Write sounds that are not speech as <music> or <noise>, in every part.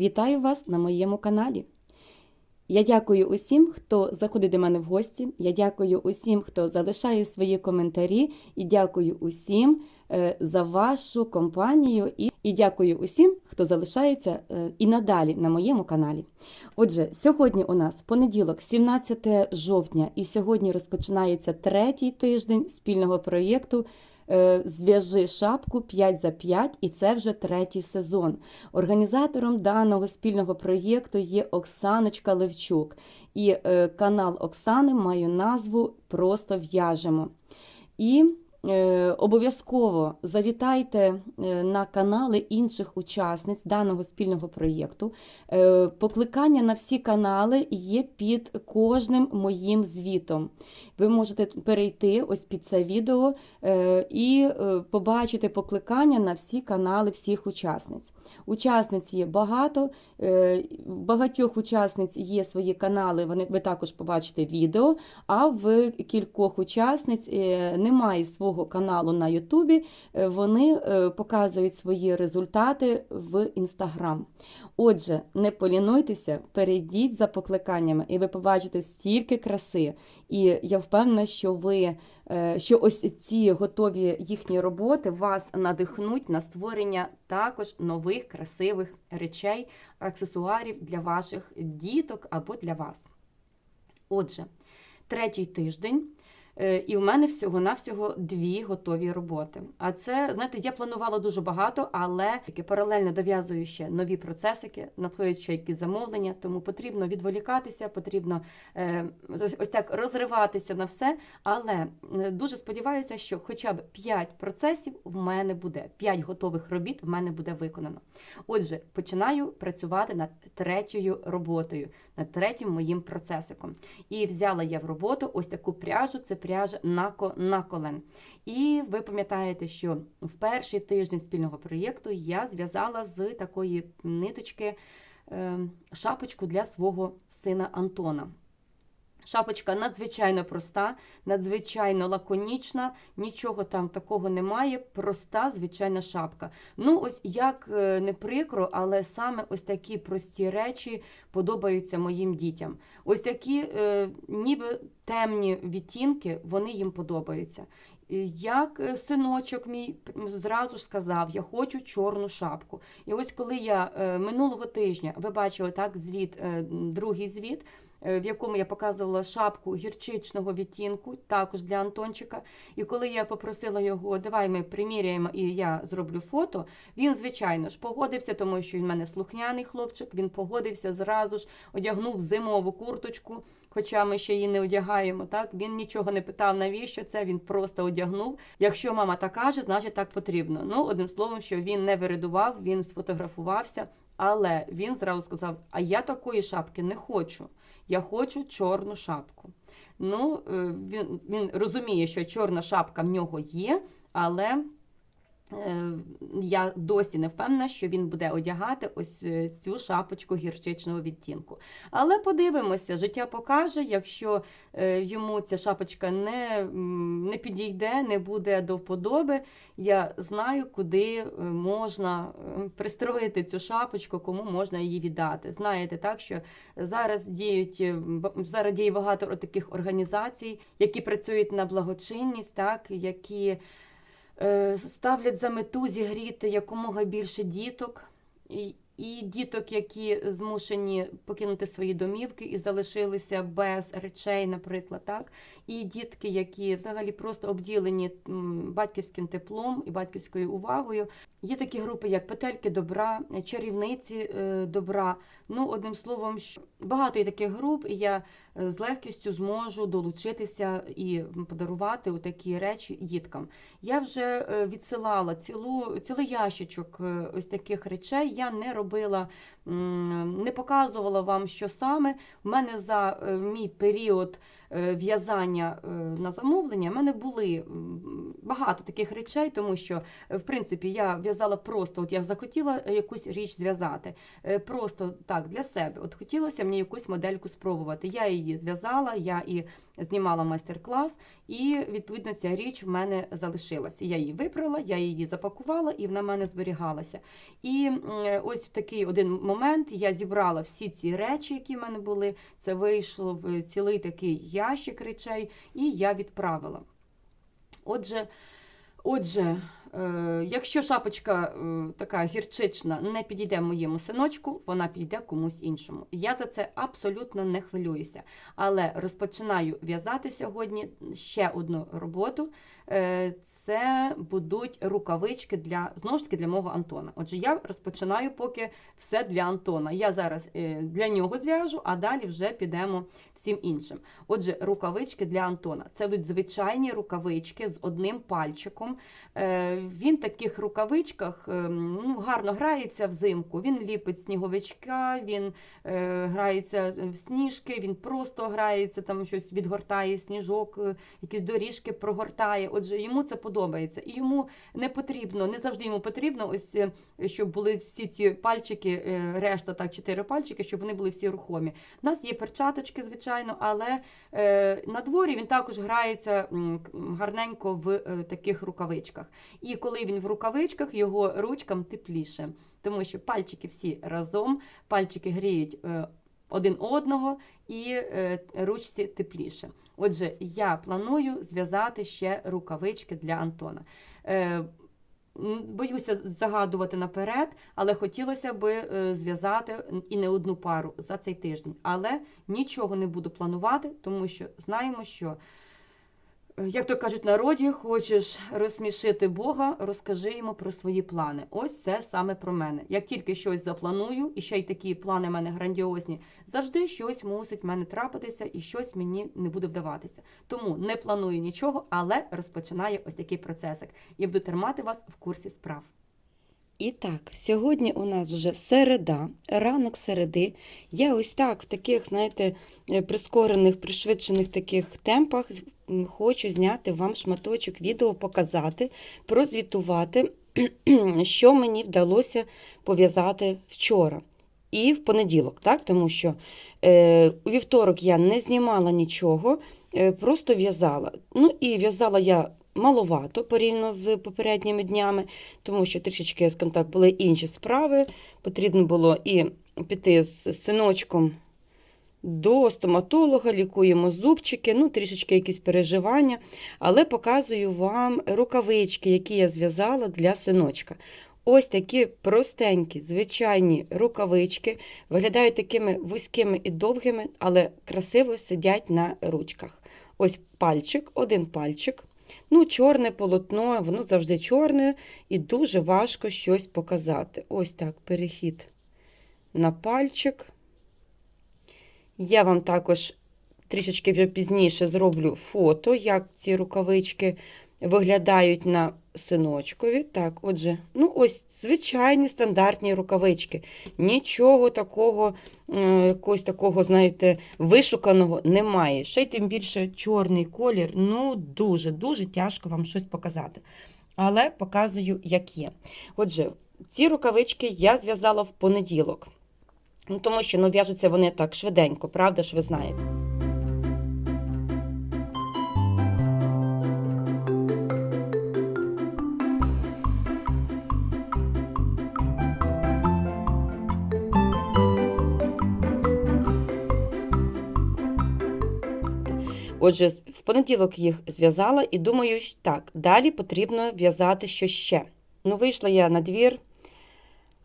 Вітаю вас на моєму каналі. Я дякую усім, хто заходить до мене в гості. Я дякую усім, хто залишає свої коментарі, і дякую усім е, за вашу компанію. І, і дякую усім, хто залишається е, і надалі на моєму каналі. Отже, сьогодні у нас понеділок, 17 жовтня, і сьогодні розпочинається третій тиждень спільного проєкту. Е, Зв'яжи шапку 5 за 5, і це вже третій сезон. Організатором даного спільного проєкту є Оксаночка Левчук, і е, канал Оксани має назву Просто в'яжемо. І обов'язково завітайте е, на канали інших учасниць даного спільного проєкту. Е, покликання на всі канали є під кожним моїм звітом. Ви можете перейти ось під це відео е, і е, побачити покликання на всі канали всіх учасниць. Учасниць є багато, е, багатьох учасниць є свої канали, вони, ви також побачите відео, а в кількох учасниць е, немає свого каналу на Ютубі, е, вони е, показують свої результати в Інстаграм. Отже, не полінуйтеся, перейдіть за покликаннями, і ви побачите стільки краси. І я впевнена, що ви е, що ось ці готові їхні роботи вас надихнуть на створення також нових красивих речей, аксесуарів для ваших діток або для вас. Отже, третій тиждень. Е, І в мене всього-навсього дві готові роботи. А це, знаєте, я планувала дуже багато, але таки паралельно дов'язую ще нові процесики, надходять ще якісь замовлення, тому потрібно відволікатися, потрібно е, ось, так розриватися на все. Але е, дуже сподіваюся, що хоча б 5 процесів в мене буде, 5 готових робіт в мене буде виконано. Отже, починаю працювати над третьою роботою, над третім моїм процесиком. І взяла я в роботу ось таку пряжу, це Нако Наколен. І ви пам'ятаєте, що в перший тиждень спільного проєкту я зв'язала з такої ниточки е, шапочку для свого сина Антона. Шапочка надзвичайно проста, надзвичайно лаконічна, нічого там такого немає. Проста, звичайна шапка. Ну, ось як е, не прикро, але саме ось такі прості речі подобаються моїм дітям. Ось такі, е, ніби темні відтінки, вони їм подобаються. Як е, синочок мій зразу ж сказав, я хочу чорну шапку. І ось коли я е, минулого тижня ви бачили так звіт, другий звіт, в якому я показувала шапку гірчичного відтінку, також для Антончика. І коли я попросила його, давай ми приміряємо і я зроблю фото, він, звичайно ж, погодився, тому що він в мене слухняний хлопчик. Він погодився зразу ж, одягнув зимову курточку. Хоча ми ще її не одягаємо, так він нічого не питав, навіщо це. Він просто одягнув. Якщо мама так каже, значить так потрібно. Ну, одним словом, що він не виридував, він сфотографувався, але він зразу сказав: А я такої шапки не хочу. Я хочу чорну шапку. Ну, е, він, він розуміє, що чорна шапка в нього є, але я досі не впевнена, що він буде одягати ось е, цю шапочку гірчичного відтінку. Але подивимося, життя покаже, якщо е, йому ця шапочка не, не підійде, не буде до вподоби, я знаю, куди е, можна е, пристроїти цю шапочку, кому можна її віддати. Знаєте, так що зараз діють е, зараз діє багато таких організацій, які працюють на благочинність, так які е, ставлять за мету зігріти якомога більше діток. І, і діток, які змушені покинути свої домівки і залишилися без речей, наприклад, так, і дітки, які взагалі просто обділені батьківським теплом і батьківською увагою. Є такі групи, як петельки добра, чарівниці е, добра. Ну, одним словом, що багато є таких груп, і я е, з легкістю зможу долучитися і подарувати такі речі діткам. Я вже е, відсилала цілу, цілий ящичок ось таких речей. Я не робила, не показувала вам, що саме. У мене за мій період в'язання е, на замовлення, в мене були багато таких речей, тому що, е, в принципі, я в'язала просто, от я захотіла якусь річ зв'язати, е, просто так для себе. От хотілося мені якусь модельку спробувати. Я її зв'язала, я і знімала майстер-клас, і відповідно ця річ в мене залишилася. Я її випрала, я її запакувала і вона в мене зберігалася. І ось в такий один момент я зібрала всі ці речі, які в мене були. Це вийшло в цілий такий ящик речей, і я відправила. Отже, отже, якщо шапочка е, така гірчична не підійде моєму синочку, вона підійде комусь іншому. Я за це абсолютно не хвилююся. Але розпочинаю в'язати сьогодні ще одну роботу. Е, Це будуть рукавички для знову ж таки для мого Антона. Отже, я розпочинаю поки все для Антона. Я зараз е, для нього зв'яжу, а далі вже підемо всім іншим. Отже, рукавички для Антона. Це будуть звичайні рукавички з одним пальчиком. Е, Він в таких рукавичках ну, гарно грається взимку. Він ліпить сніговичка, він грається в сніжки, він просто грається, там щось відгортає сніжок, якісь доріжки прогортає. Отже, йому це подобається. І йому не потрібно, не завжди йому потрібно, ось е, щоб були всі ці пальчики, е, решта так, чотири пальчики, щоб вони були всі рухомі. У нас є перчаточки, звичайно, але е, на дворі він також грається гарненько в таких рукавичках. І коли він в рукавичках, його ручкам тепліше, тому що пальчики всі разом, пальчики гріють. Один одного і е, ручці тепліше. Отже, я планую зв'язати ще рукавички для Антона. Е, Боюся загадувати наперед, але хотілося би е, зв'язати і не одну пару за цей тиждень. Але нічого не буду планувати, тому що знаємо, що, як то кажуть, народі хочеш розсмішити Бога, розкажи йому про свої плани. Ось це саме про мене. Як тільки щось запланую, і ще й такі плани в мене грандіозні, завжди щось мусить в мене трапитися і щось мені не буде вдаватися. Тому не планую нічого, але розпочинаю ось такий процесик. І буду тримати вас в курсі справ. І так, сьогодні у нас вже середа, ранок середи. Я ось так в таких, знаєте, е, прискорених, пришвидшених таких темпах хочу зняти вам шматочок відео, показати, прозвітувати, <clears throat> що мені вдалося пов'язати вчора. І в понеділок, так? тому що е, у вівторок я не знімала нічого, е, просто в'язала. Ну і в'язала я маловато порівняно з попередніми днями, тому що трішечки, скажімо так, були інші справи. Потрібно було і піти з синочком до стоматолога, лікуємо зубчики, ну трішечки якісь переживання, але показую вам рукавички, які я зв'язала для синочка. Ось такі простенькі, звичайні рукавички, виглядають такими вузькими і довгими, але красиво сидять на ручках. Ось пальчик, один пальчик. Ну, чорне полотно, воно завжди чорне і дуже важко щось показати. Ось так, перехід на пальчик. Я вам також трішечки пізніше зроблю фото, як ці рукавички виглядають на синочкові. Так, отже, ну ось звичайні стандартні рукавички. Нічого такого, е, якогось такого, знаєте, вишуканого немає. Ще й тим більше чорний колір. Ну, дуже-дуже тяжко вам щось показати. Але показую, як є. Отже, ці рукавички я зв'язала в понеділок. Ну, тому що ну, в'яжуться вони так швиденько, правда ж ви знаєте. Отже, в понеділок їх зв'язала і думаю, що так, далі потрібно в'язати щось ще. Ну, вийшла я на двір,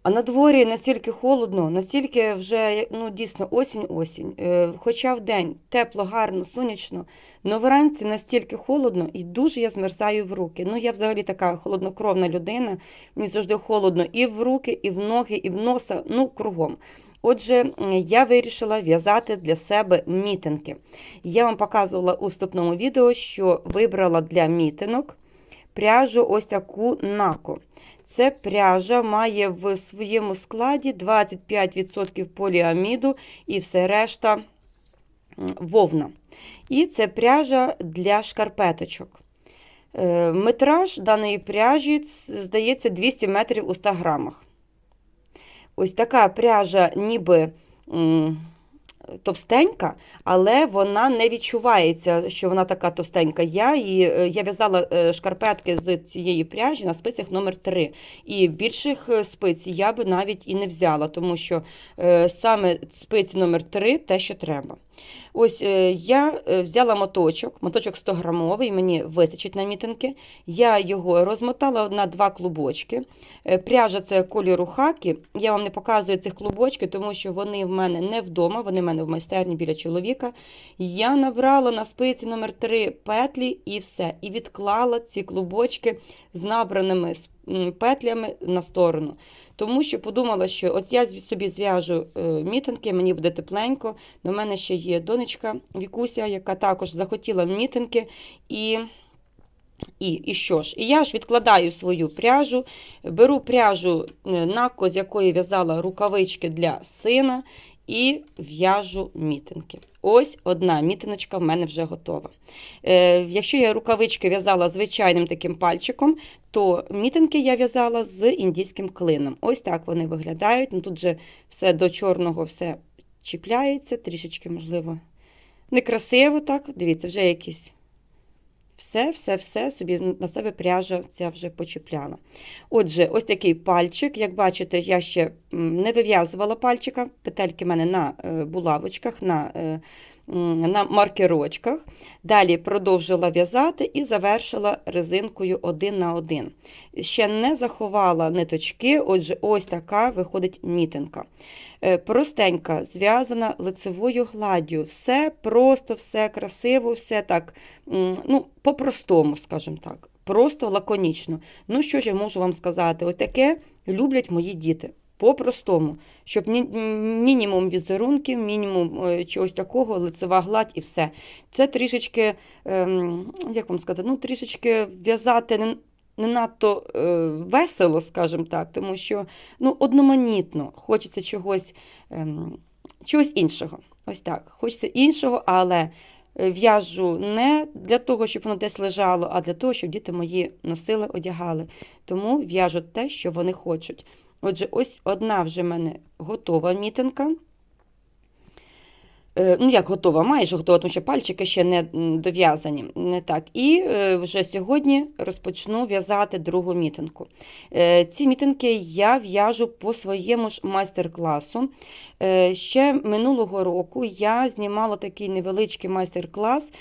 а на дворі настільки холодно, настільки вже ну, дійсно осінь-осінь. Е, Хоча в день тепло, гарно, сонячно, але вранці настільки холодно і дуже я змерзаю в руки. Ну, я взагалі така холоднокровна людина, мені завжди холодно і в руки, і в ноги, і в носа, ну, кругом. Отже, я вирішила в'язати для себе мітинки. Я вам показувала у вступному відео, що вибрала для мітинок пряжу ось таку нако. Це пряжа має в своєму складі 25% поліаміду і все решта вовна. І це пряжа для шкарпеточок. Е, Метраж даної пряжі, здається, 200 метрів у 100 грамах. Ось така пряжа, ніби товстенька, але вона не відчувається, що вона така товстенька. Я, і, е, я в'язала е, шкарпетки з цієї пряжі на спицях номер 3 І більших е, спиць я би навіть і не взяла, тому що саме спиць номер 3 те, що треба. Ось е, я е, взяла моточок, моточок 100 грамовий, мені вистачить на мітинки. Я його розмотала на два клубочки. Е, Пряжа це кольору хакі. Я вам не показую цих клубочки, тому що вони в мене не вдома, вони в мене в майстерні біля чоловіка. Я набрала на спиці номер 3 петлі і все. І відклала ці клубочки з набраними с- м, петлями на сторону. Тому що подумала, що от я собі зв'яжу е, мітинки, мені буде тепленько. До мене ще є донечка Вікуся, яка також захотіла мітинки. І, і, і що ж? І я ж відкладаю свою пряжу, беру пряжу е, накко, з якої в'язала рукавички для сина, і в'яжу мітинки. Ось одна мітиночка в мене вже готова. Е, якщо я рукавички в'язала звичайним таким пальчиком, то мітинки я в'язала з індійським клином. Ось так вони виглядають. Ну, тут же все до чорного все чіпляється, трішечки, можливо, некрасиво так. Дивіться, вже якісь все, все, все собі на себе пряжа ця вже почіпляла. Отже, ось такий пальчик. Як бачите, я ще не вив'язувала пальчика. Петельки в мене на е, булавочках, на, е, на маркерочках. Далі продовжила в'язати і завершила резинкою один на один. Ще не заховала ниточки, отже, ось така виходить мітинка. Е, Простенька, зв'язана лицевою гладдю. Все просто, все красиво, все так, ну, по-простому, скажімо так. Просто лаконічно. Ну, що ж я можу вам сказати? Ось таке люблять мої діти. По-простому, щоб ні, мінімум візерунків, мінімум е, чогось такого, лицева гладь і все. Це трішечки, ем, як вам сказати, ну, трішечки в'язати не, надто е, весело, скажімо так, тому що ну, одноманітно, хочеться чогось, ем, чогось іншого. Ось так. Хочеться іншого, але е, в'яжу не для того, щоб воно десь лежало, а для того, щоб діти мої носили, одягали. Тому в'яжу те, що вони хочуть. Отже, ось одна вже в мене готова мітинка. Е, Ну, як готова, майже готова, тому що пальчики ще не дов'язані. Не так. І е, вже сьогодні розпочну в'язати другу мітинку. Е, Ці мітинки я в'яжу по своєму ж майстер-класу. Ще минулого року я знімала такий невеличкий майстер-клас,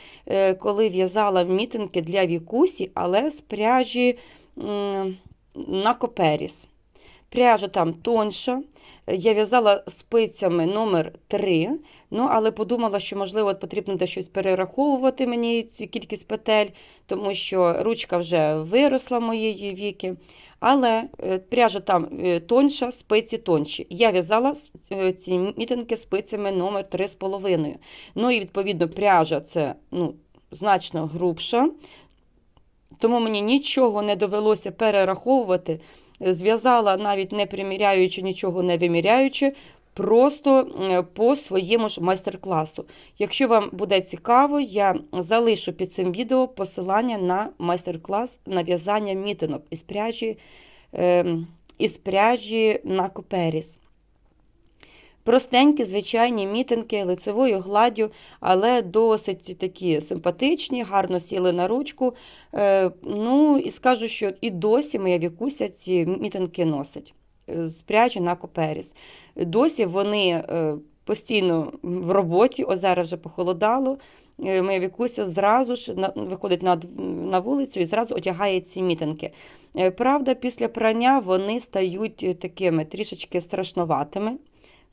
коли в'язала мітинки для вікусі, але з пряжі на коперіс. Пряжа там тонша. Я в'язала спицями номер 3, ну, але подумала, що, можливо, потрібно де щось перераховувати мені цю кількість петель, тому що ручка вже виросла моєї віки. Але е, пряжа там е, тонша, спиці тонші. Я в'язала е, ці мітинки спицями номер 3,5. Ну і відповідно пряжа це ну, значно грубша, тому мені нічого не довелося перераховувати. Зв'язала навіть не приміряючи, нічого не виміряючи, просто е, по своєму ж майстер-класу. Якщо вам буде цікаво, я залишу під цим відео посилання на майстер-клас на в'язання мітинок із пряжі, ем, із пряжі на коперіс. Простенькі, звичайні мітинки лицевою гладдю, але досить такі симпатичні, гарно сіли на ручку. Е, ну і скажу, що і досі моя вікуся ці мітинки носить з пряжі на коперіс. Досі вони е, постійно в роботі, ось зараз вже похолодало. Е, Моя вікуся зразу ж виходить на, на вулицю і зразу одягає ці мітинки. Е, Правда, після прання вони стають такими трішечки страшноватими.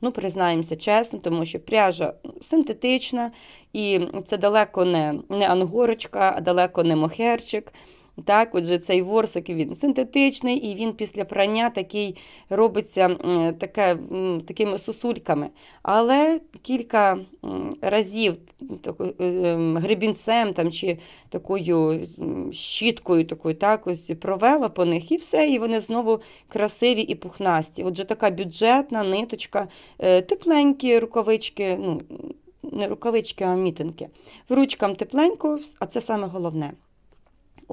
Ну, признаємося чесно, тому що пряжа синтетична, і це далеко не, не ангорочка, а далеко не мохерчик. Так, отже, цей ворсик він синтетичний, і він після прання такий робиться таке, такими сосульками. Але кілька разів тако- е, ем, гребінцем там, чи такою щіткою такою, так, ось провела по них, і все, і вони знову красиві і пухнасті. Отже, така бюджетна ниточка, е, тепленькі рукавички, ну, не рукавички, а мітинки. Ручкам тепленько, а це саме головне.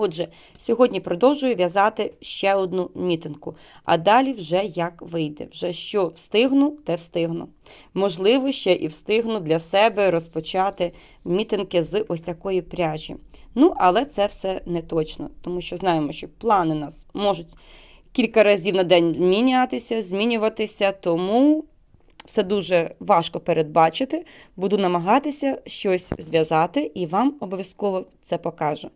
Отже, сьогодні продовжую в'язати ще одну мітинку, а далі вже як вийде. Вже що встигну, те встигну. Можливо, ще і встигну для себе розпочати мітинки з ось такої пряжі. Ну, але це все не точно, тому що знаємо, що плани нас можуть кілька разів на день мінятися, змінюватися, тому все дуже важко передбачити. Буду намагатися щось зв'язати і вам обов'язково це покажу.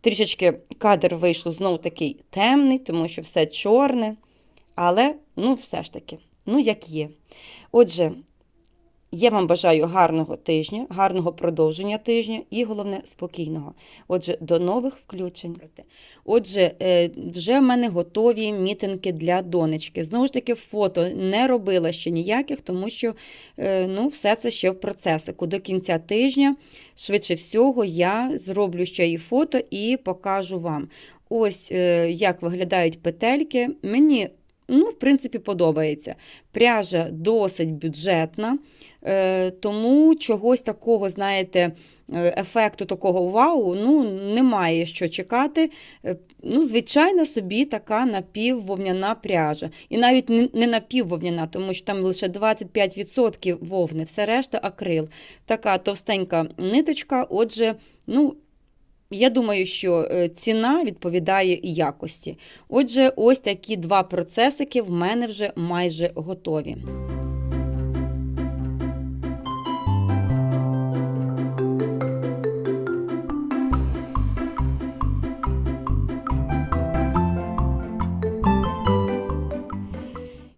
Трішечки кадр вийшов знову такий темний, тому що все чорне. Але, ну, все ж таки, ну, як є. Отже, я вам бажаю гарного тижня, гарного продовження тижня і, головне, спокійного. Отже, до нових включень. Отже, е, вже в мене готові мітинги для донечки. Знову ж таки, фото не робила ще ніяких, тому що е, ну, все це ще в процесику. До кінця тижня, швидше всього, я зроблю ще і фото і покажу вам. Ось е, як виглядають петельки. Мені Ну, в принципі, подобається. Пряжа досить бюджетна, е, тому чогось такого, знаєте, е, ефекту такого вау, ну, немає що чекати. Е, ну, Звичайно, собі така напіввовняна пряжа. І навіть не напіввовняна, тому що там лише 25% вовни, все решта акрил. Така товстенька ниточка, отже, ну, я думаю, що е, ціна відповідає якості. Отже, ось такі два процесики в мене вже майже готові.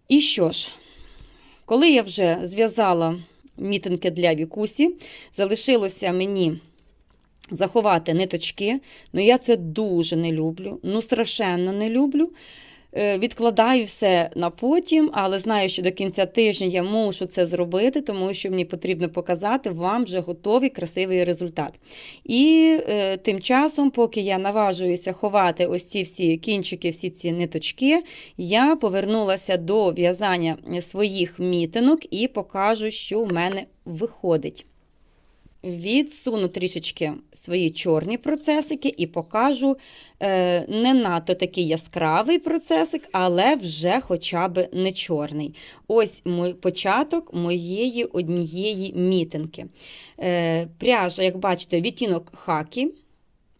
І що ж, коли я вже зв'язала мітинки для вікусі, залишилося мені заховати ниточки. Ну, я це дуже не люблю, ну страшенно не люблю. Е, відкладаю все на потім, але знаю, що до кінця тижня я мушу це зробити, тому що мені потрібно показати вам вже готовий красивий результат. І е, тим часом, поки я наважуюся ховати ось ці всі кінчики, всі ці ниточки, я повернулася до в'язання своїх мітинок і покажу, що в мене виходить. Відсуну трішечки свої чорні процесики і покажу е, не надто такий яскравий процесик, але вже хоча б не чорний. Ось мой початок моєї однієї мітинки. Е, Пряжа, як бачите, відтінок хакі.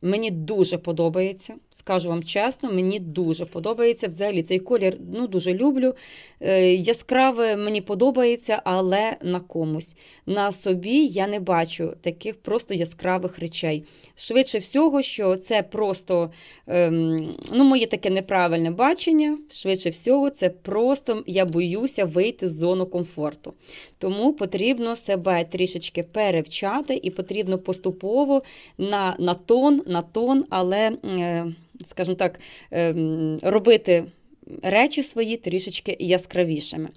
Мені дуже подобається, скажу вам чесно, мені дуже подобається. Взагалі цей колір ну, дуже люблю. Е, Яскраве мені подобається, але на комусь. На собі я не бачу таких просто яскравих речей. Швидше всього, що це просто ем, ну, моє таке неправильне бачення. Швидше всього, це просто я боюся вийти з зону комфорту. Тому потрібно себе трішечки перевчати і потрібно поступово на, на тон на тон, але, е, скажімо так, е, робити. Речі свої трішечки яскравішими.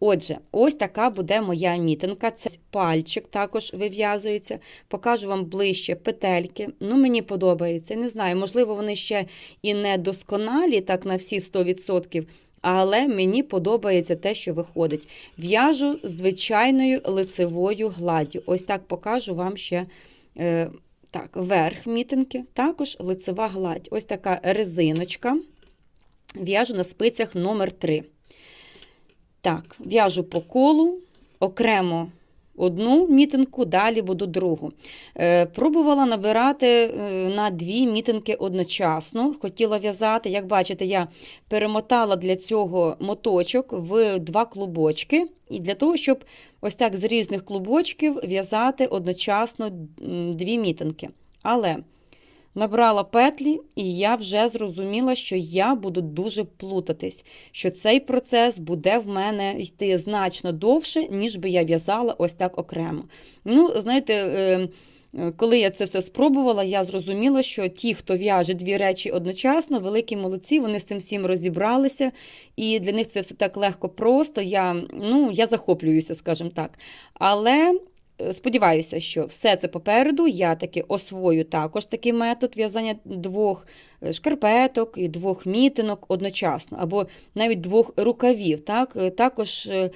Отже, ось така буде моя мітинка. Це пальчик також вив'язується. Покажу вам ближче петельки. Ну, Мені подобається. Не знаю, можливо, вони ще і не досконалі, так на всі 100%. Але мені подобається те, що виходить. В'яжу звичайною лицевою гладдю. Ось так покажу вам ще е, так, верх мітинки, також лицева гладь. Ось така резиночка. В'яжу на спицях номер 3 Так, в'яжу по колу, окремо одну мітинку, далі буду другу. Е, Пробувала набирати е, на дві мітинки одночасно. Хотіла в'язати, як бачите, я перемотала для цього моточок в два клубочки. І для того, щоб ось так з різних клубочків в'язати одночасно дві мітинки. Але набрала петлі, і я вже зрозуміла, що я буду дуже плутатись, що цей процес буде в мене йти значно довше, ніж би я в'язала ось так окремо. Ну, знаєте, е, е, коли я це все спробувала, я зрозуміла, що ті, хто в'яже дві речі одночасно, великі молодці, вони з цим всім розібралися, і для них це все так легко просто. Я ну, я захоплююся, скажімо так. Але Сподіваюся, що все це попереду. Я таки освою також такий метод в'язання двох е, шкарпеток і двох мітинок одночасно, або навіть двох рукавів. Так? Е, також е,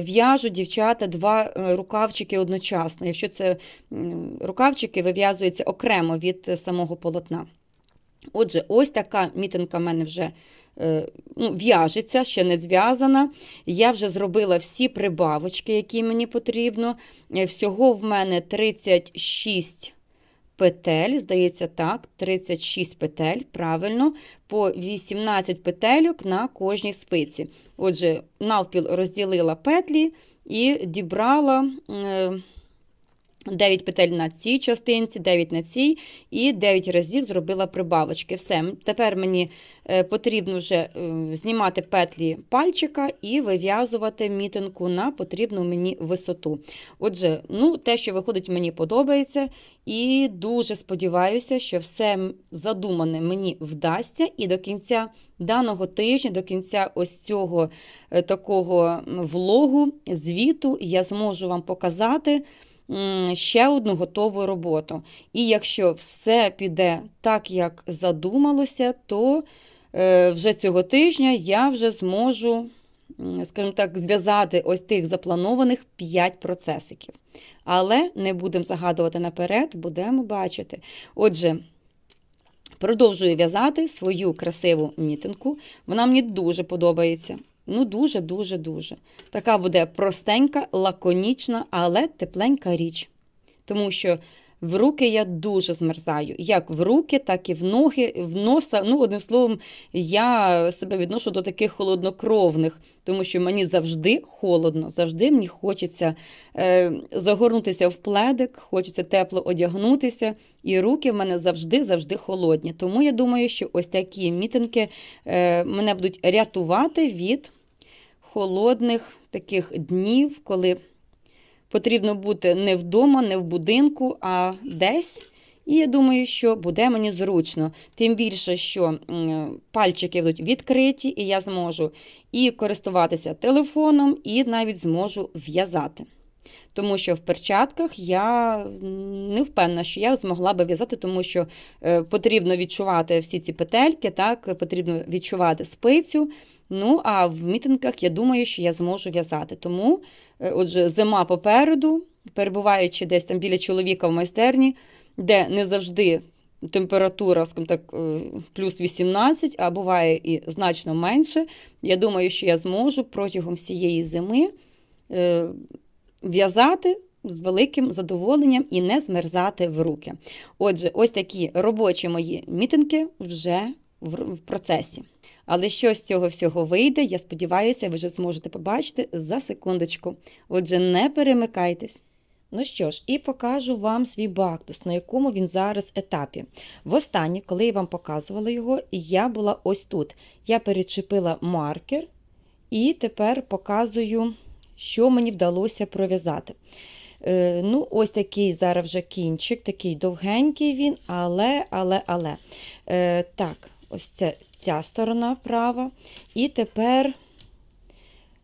в'яжу дівчата два рукавчики одночасно. Якщо це рукавчики, вив'язуються окремо від самого полотна. Отже, ось така мітинка в мене вже ну, в'яжеться, ще не зв'язана. Я вже зробила всі прибавочки, які мені потрібно. Е, Всього в мене 36 петель, здається, так, 36 петель, правильно, по 18 петельок на кожній спиці. Отже, навпіл розділила петлі і дібрала. Е, 9 петель на цій частинці, 9 на цій, і 9 разів зробила прибавочки. Все. Тепер мені е, потрібно вже е, знімати петлі пальчика і вив'язувати мітинку на потрібну мені висоту. Отже, ну, те, що виходить, мені подобається, і дуже сподіваюся, що все задумане мені вдасться, і до кінця даного тижня, до кінця ось цього е, такого влогу, звіту, я зможу вам показати ще одну готову роботу. І якщо все піде так, як задумалося, то е, вже цього тижня я вже зможу, скажімо так, зв'язати ось тих запланованих 5 процесиків. Але не будемо загадувати наперед, будемо бачити. Отже, продовжую в'язати свою красиву мітинку. Вона мені дуже подобається. Ну, дуже, дуже, дуже. Така буде простенька, лаконічна, але тепленька річ. Тому що в руки я дуже змерзаю. Як в руки, так і в ноги, в носа. Ну, одним словом, я себе відношу до таких холоднокровних, тому що мені завжди холодно, завжди мені хочеться е, загорнутися в пледик, хочеться тепло одягнутися, і руки в мене завжди-завжди холодні. Тому я думаю, що ось такі мітинки е, мене будуть рятувати від холодних таких днів, коли потрібно бути не вдома, не в будинку, а десь. І я думаю, що буде мені зручно. Тим більше, що пальчики будуть відкриті, і я зможу і користуватися телефоном, і навіть зможу в'язати. Тому що в перчатках я не впевнена, що я змогла би в'язати, тому що е, потрібно відчувати всі ці петельки, так, потрібно відчувати спицю. Ну, а в мітинках я думаю, що я зможу в'язати. Тому, е, отже, зима попереду, перебуваючи десь там біля чоловіка в майстерні, де не завжди температура, скажімо так, е, плюс 18, а буває і значно менше. Я думаю, що я зможу протягом всієї зими е, в'язати з великим задоволенням і не змерзати в руки. Отже, ось такі робочі мої мітинги вже в процесі. Але що з цього всього вийде, я сподіваюся, ви вже зможете побачити за секундочку. Отже, не перемикайтесь. Ну що ж, і покажу вам свій бактус, на якому він зараз етапі. Востаннє, коли я вам показувала його, я була ось тут. Я перечепила маркер і тепер показую, що мені вдалося пров'язати. Е, ну, ось такий зараз вже кінчик, такий довгенький він, але, але, але. Е, так, ось це ця сторона права. І тепер,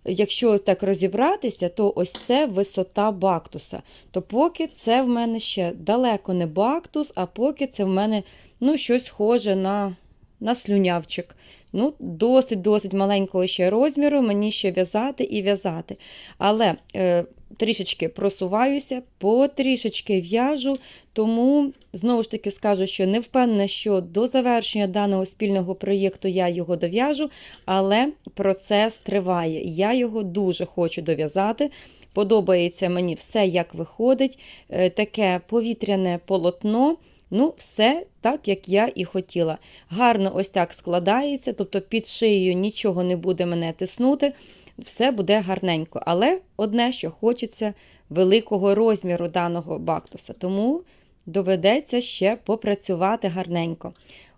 якщо так розібратися, то ось це висота бактуса. То поки це в мене ще далеко не бактус, а поки це в мене ну, щось схоже на, на слюнявчик. Ну, Досить-досить маленького ще розміру, мені ще в'язати і в'язати. Але е, трішечки просуваюся, потрішечки в'яжу, тому знову ж таки скажу, що не впевнена, що до завершення даного спільного проєкту я його дов'яжу, але процес триває. Я його дуже хочу дов'язати. Подобається мені все, як виходить. Е, Таке повітряне полотно. Ну, все так, як я і хотіла. Гарно ось так складається, тобто під шиєю нічого не буде мене тиснути, все буде гарненько. Але одне, що хочеться великого розміру даного бактуса, тому доведеться ще попрацювати гарненько.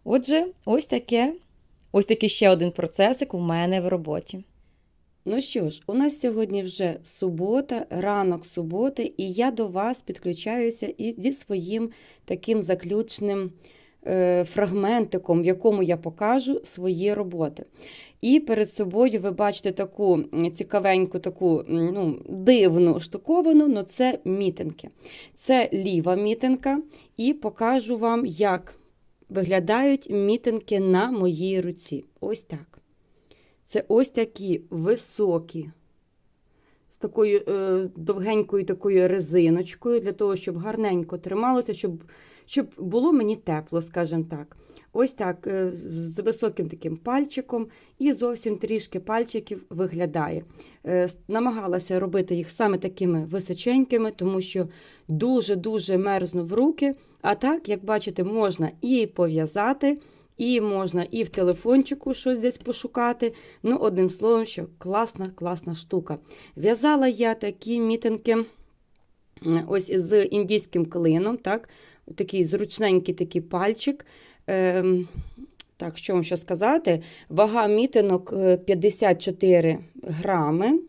Отже, ось таке, ось такий ще один процесик у мене в роботі. Ну що ж, у нас сьогодні вже субота, ранок суботи, і я до вас підключаюся і зі своїм таким заключним е, фрагментиком, в якому я покажу свої роботи. І перед собою ви бачите таку цікавеньку, таку ну, дивну штуковину, але це мітинки. Це ліва мітинка, і покажу вам, як виглядають мітинки на моїй руці. Ось так. Це ось такі високі з такою е, довгенькою такою резиночкою, для того, щоб гарненько трималося, щоб, щоб було мені тепло, скажімо так. Ось так, е, з високим таким пальчиком, і зовсім трішки пальчиків виглядає. Е, Намагалася робити їх саме такими височенькими, тому що дуже-дуже мерзну в руки. А так, як бачите, можна і пов'язати, і можна і в телефончику щось десь пошукати. Ну, одним словом, що класна, класна штука. В'язала я такі мітинки ось з індійським клином, так? Такий зручненький такий пальчик. Ем, так, що вам ще сказати? Вага мітинок е, 54 грами.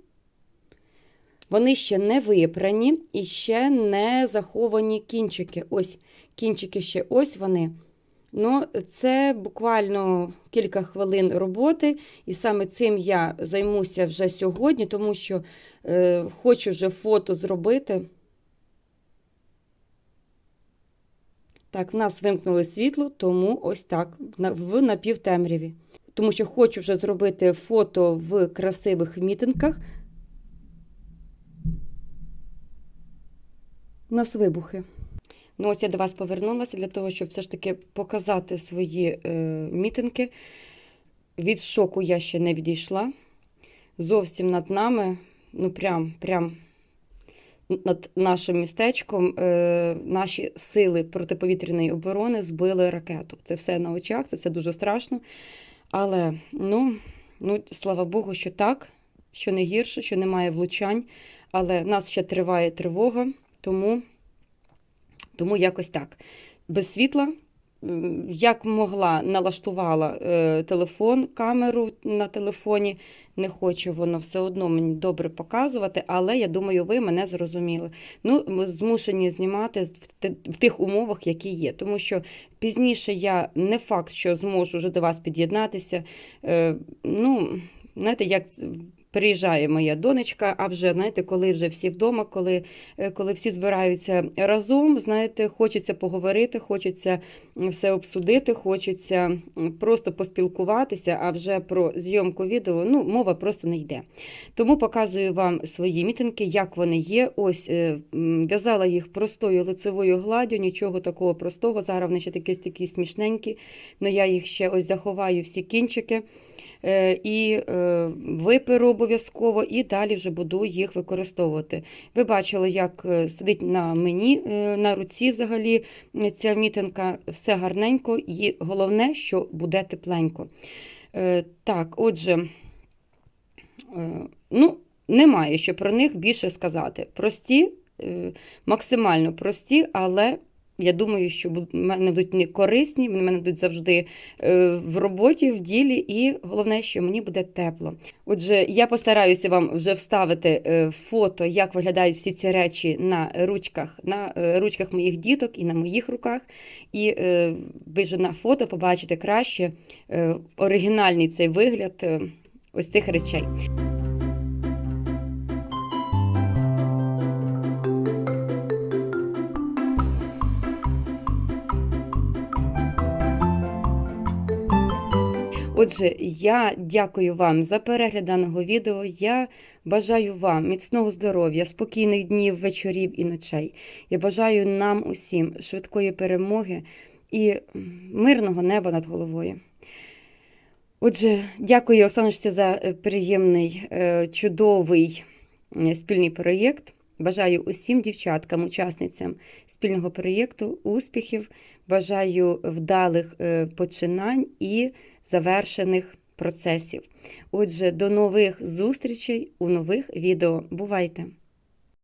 Вони ще не випрані і ще не заховані кінчики. Ось кінчики ще ось вони. Ну, це буквально кілька хвилин роботи, і саме цим я займуся вже сьогодні, тому що е, хочу вже фото зробити. Так, в нас вимкнули світло, тому ось так, в напівтемряві. Тому що хочу вже зробити фото в красивих мітинках. У нас вибухи. Ну, ось я до вас повернулася для того, щоб все ж таки показати свої е, мітинги. Від шоку я ще не відійшла. Зовсім над нами, ну прям, прям над нашим містечком, е, наші сили протиповітряної оборони збили ракету. Це все на очах, це все дуже страшно. Але ну, ну, слава Богу, що так, що не гірше, що немає влучань. Але нас ще триває тривога, тому, тому якось так. Без світла, як могла, налаштувала е, телефон, камеру на телефоні. Не хочу воно все одно мені добре показувати, але я думаю, ви мене зрозуміли. Ну, ми змушені знімати в тих умовах, які є. Тому що пізніше я не факт, що зможу вже до вас під'єднатися. Е, ну, знаєте, як приїжджає моя донечка, а вже знаєте, коли вже всі вдома, коли, е, коли всі збираються разом, знаєте, хочеться поговорити, хочеться все обсудити, хочеться просто поспілкуватися, а вже про зйомку відео ну, мова просто не йде. Тому показую вам свої мітинги, як вони є. Ось е, в'язала їх простою лицевою гладдю, нічого такого простого. Зараз вони ще такі, такі смішненькі, але я їх ще ось заховаю всі кінчики. Е, І е, виперу обов'язково, і далі вже буду їх використовувати. Ви бачили, як е, сидить на мені, на руці взагалі ця мітинка. Все гарненько, і головне, що буде тепленько. Так, отже, ну, немає що про них більше сказати. Прості, максимально прості, але я думаю, що в мене будуть не корисні, в мене будуть завжди е, в роботі, в ділі, і головне, що мені буде тепло. Отже, я постараюся вам вже вставити е, фото, як виглядають всі ці речі на ручках, на е, ручках моїх діток і на моїх руках. І ви вже на фото побачите краще оригінальний цей вигляд ось цих речей. Отже, я дякую вам за перегляд даного відео. Я бажаю вам міцного здоров'я, спокійних днів, вечорів і ночей. Я бажаю нам усім швидкої перемоги і мирного неба над головою. Отже, дякую Оксаночці за е, приємний, е, чудовий е, спільний проєкт. Бажаю усім дівчаткам, учасницям спільного проєкту успіхів. Бажаю вдалих починань і завершених процесів. Отже, до нових зустрічей у нових відео. Бувайте!